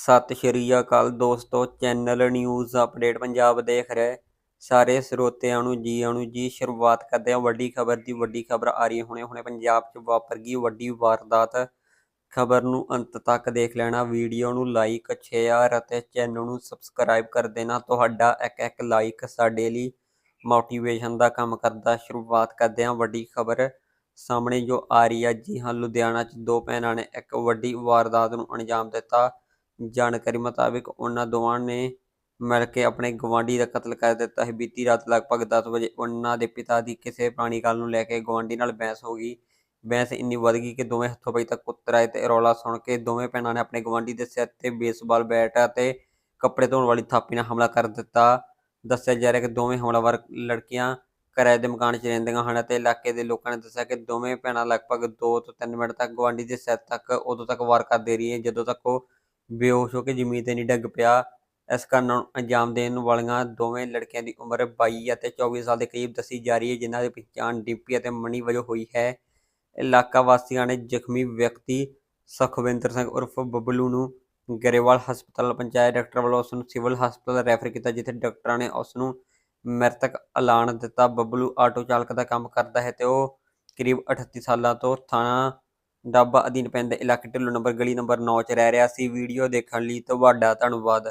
ਸਤਿ ਸ਼੍ਰੀ ਅਕਾਲ ਦੋਸਤੋ, channel news update Punjab ਦੇਖ ਰਹੇ ਸਾਰੇ ਸਰੋਤਿਆਂ ਨੂੰ ਜੀ ਆਇਆਂ ਜੀ ਸ਼ੁਰੂਆਤ ਕਰਦੇ ਹਾਂ। ਵੱਡੀ ਖਬਰ ਦੀ ਵੱਡੀ ਖਬਰ ਆ ਰਹੀ ਹੈ। ਹੁਣੇ ਹੁਣੇ ਪੰਜਾਬ 'ਚ ਵਾਪਰ ਗਈ ਵੱਡੀ ਵਾਰਦਾਤ। ਖਬਰ ਨੂੰ ਅੰਤ ਤੱਕ ਦੇਖ ਲੈਣਾ। ਵੀਡੀਓ ਨੂੰ ਲਾਈਕ ਸ਼ੇਅਰ ਅਤੇ ਚੈਨਲ ਨੂੰ ਸਬਸਕ੍ਰਾਈਬ ਕਰ ਦੇਣਾ। ਤੁਹਾਡਾ ਇੱਕ ਇੱਕ ਲਾਈਕ ਸਾਡੇ ਲਈ ਮੋਟੀਵੇਸ਼ਨ ਦਾ ਕੰਮ ਕਰਦਾ। ਸ਼ੁਰੂਆਤ ਕਰਦੇ ਹਾਂ ਵੱਡੀ ਖਬਰ ਸਾਹਮਣੇ ਜੋ ਆ ਰਹੀ ਹੈ। ਜੀ ਹਾਂ, ਲੁਧਿਆਣਾ 'ਚ ਦੋ ਭੈਣਾਂ ਨੇ ਇੱਕ ਵੱਡੀ ਵਾਰਦਾਤ ਨੂੰ ਅੰਜਾਮ ਦਿੱਤਾ। ਜਾਣਕਾਰੀ ਮੁਤਾਬਿਕ ਉਹਨਾਂ ਦੋਵਾਂ ਨੇ ਮਿਲ ਕੇ ਆਪਣੇ ਗਵਾਂਢੀ ਦਾ ਕਤਲ ਕਰ ਦਿੱਤਾ ਹੈ ਬੀਤੀ ਰਾਤ ਲਗਭਗ 10 ਵਜੇ ਉਹਨਾਂ ਦੇ ਪਿਤਾ ਦੀ ਕਿਸੇ ਪੁਰਾਣੀ ਗੱਲ ਨੂੰ ਲੈ ਕੇ ਗਵਾਂਢੀ ਨਾਲ ਬਹਿਸ ਹੋ ਗਈ। ਬਹਿਸ ਇੰਨੀ ਵੱਧ ਗਈ ਕਿ ਦੋਵੇਂ ਹੱਥੋਂ ਪਾਈ ਤੱਕ ਉੱਤਰ ਤੇ ਰੌਲਾ ਸੁਣ ਕੇ ਦੋਵੇਂ ਭੈਣਾਂ ਨੇ ਆਪਣੇ ਗਵਾਂਢੀ ਦੇ ਸਿਰ ਤੇ ਬੇਸਬਾਲ ਬੈਟ ਅਤੇ ਕੱਪੜੇ ਧੋਣ ਵਾਲੀ ਥਾਪੀ ਨਾਲ ਹਮਲਾ ਕਰ ਦਿੱਤਾ। ਦੱਸਿਆ ਜਾ ਰਿਹਾ ਕਿ ਦੋਵੇਂ ਹਮਲਾਵਰ ਲੜਕੀਆਂ ਕਿਰਾਏ ਦੇ ਮਕਾਨ 'ਚ ਰਹਿੰਦੀਆਂ ਹਨ ਅਤੇ ਇਲਾਕੇ ਦੇ ਲੋਕਾਂ ਨੇ ਦੱਸਿਆ ਕਿ ਦੋਵੇਂ ਭੈਣਾਂ ਲਗਭਗ 2 ਤੋਂ 3 ਮਿੰਟ ਤੱਕ ਗਵਾਂਢੀ ਦੇ ਸਿਰ ਤੱਕ ਉਦੋਂ ਤੱਕ ਵਾਰ ਕਰਦੇ ਰਹੀਆਂ, ਜਦੋਂ ਤੱਕ ਉਹ ਬੇਹੋਸ਼ ਹੋ ਕੇ ਜ਼ਮੀਨ ਤੇ ਨਹੀਂ ਡਿੱਗ ਪਿਆ। ਇਸ ਕਾਰਨ ਨੂੰ ਅੰਜਾਮ ਦੇਣ ਵਾਲੀਆਂ ਦੋਵੇਂ ਲੜਕੀਆਂ ਦੀ ਉਮਰ 22 ਅਤੇ 24 ਸਾਲ ਦੇ ਕਰੀਬ ਦੱਸੀ ਜਾ ਰਹੀ ਹੈ, ਜਿਨ੍ਹਾਂ ਦੀ ਪਛਾਣ ਡਿੰਪੀ ਅਤੇ ਮਣੀ ਵਜੋਂ ਹੋਈ ਹੈ। ਇਲਾਕਾ ਵਾਸੀਆਂ ਨੇ ਜ਼ਖਮੀ ਵਿਅਕਤੀ ਸੁਖਵਿੰਦਰ ਸਿੰਘ ਉਰਫ ਬੱਬਲੂ ਨੂੰ ਗਰੇਵਾਲ ਹਸਪਤਾਲ ਪਹੁੰਚਾਇਆ ਡਾਕਟਰ ਵੱਲੋਂ ਉਸ ਨੂੰ ਸਿਵਲ ਹਸਪਤਾਲ ਰੈਫਰ ਕੀਤਾ, ਜਿੱਥੇ ਡਾਕਟਰਾਂ ਨੇ ਉਸ ਨੂੰ ਮ੍ਰਿਤਕ ਐਲਾਨ ਦਿੱਤਾ। ਬੱਬਲੂ ਆਟੋ ਚਾਲਕ ਦਾ ਕੰਮ ਕਰਦਾ ਹੈ ਤੇ ਉਹ ਕਰੀਬ 38 ਸਾਲਾਂ ਤੋਂ ਥਾਣਾ ਡੱਬਾ ਅਧੀਨ ਪੈਂਦੇ, ਇਲਾਕੇ ਢਿੱਲੋਂ ਨੰਬਰ ਗਲੀ ਨੰਬਰ 9 'ਚ ਰਹਿ ਰਿਹਾ ਸੀ। ਵੀਡੀਓ ਦੇਖਣ ਲਈ ਤੁਹਾਡਾ ਧੰਨਵਾਦ।